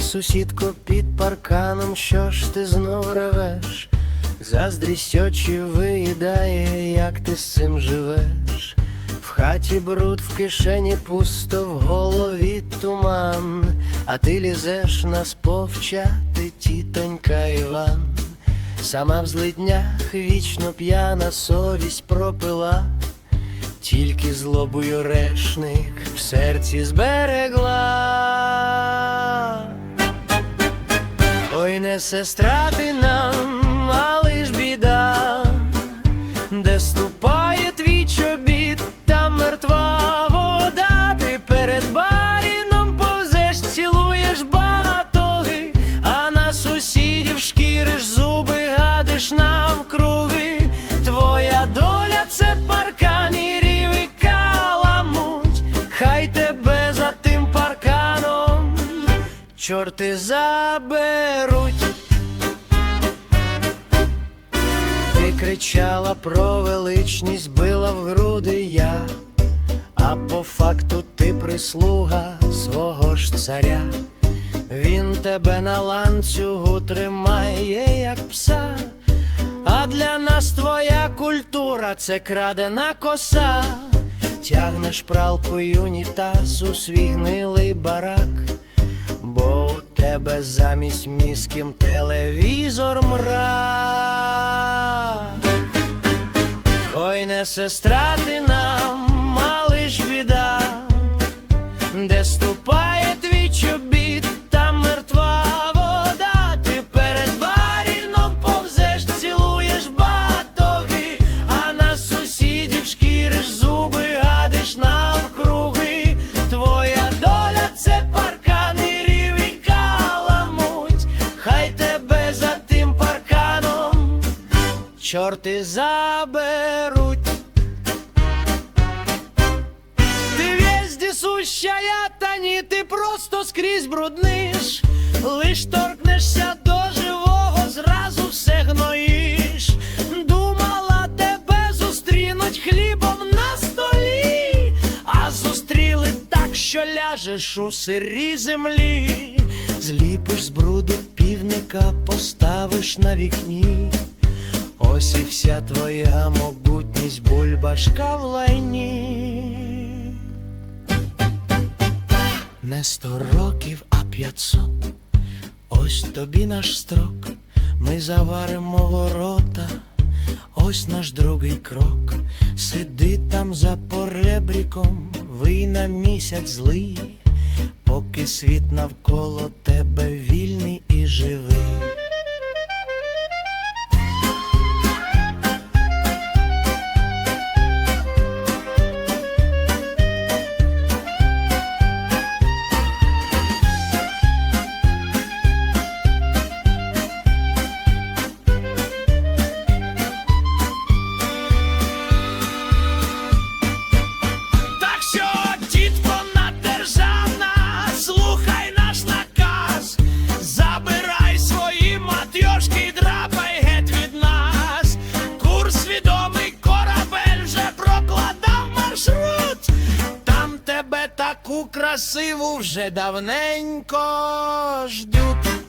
Сусідко під парканом, що ж ти знов ревеш? Заздрість очі виїдає, як ти з цим живеш. В хаті бруд, в кишені пусто, в голові туман, а ти лізеш нас повчати, тітонька Іван. Сама в злиднях вічно п'яна совість пропила, тільки злобою решник в серці зберегла. ancestral. Чорти заберуть. Ти кричала про величність, била в груди я, а по факту ти прислуга свого ж царя. Він тебе на ланцюгу тримає, як пса, а для нас твоя культура це крадена коса. Тягнеш пралкою унітаз у свій гнилий барак. Тебе замість міським телевізор мра, Ой, не сестра ти нам, чорти заберуть. Ти везде сущая, та ні, ти просто скрізь брудниш, лиш торкнешся до живого, зразу все гноїш. Думала, тебе зустрінуть хлібом на столі, а зустріли так, що ляжеш у сирій землі, зліпиш з бруду півника, поставиш на вікні. Ось і вся твоя могутність, бульбашка в лайні. Не сто років, а п'ятсот. Ось тобі наш строк. Ми заваримо ворота. Ось наш другий крок. Сиди там за поребріком, вий на місяць злий, поки світ навколо тебе вільний і живий. Красиву вже давненько ждуть.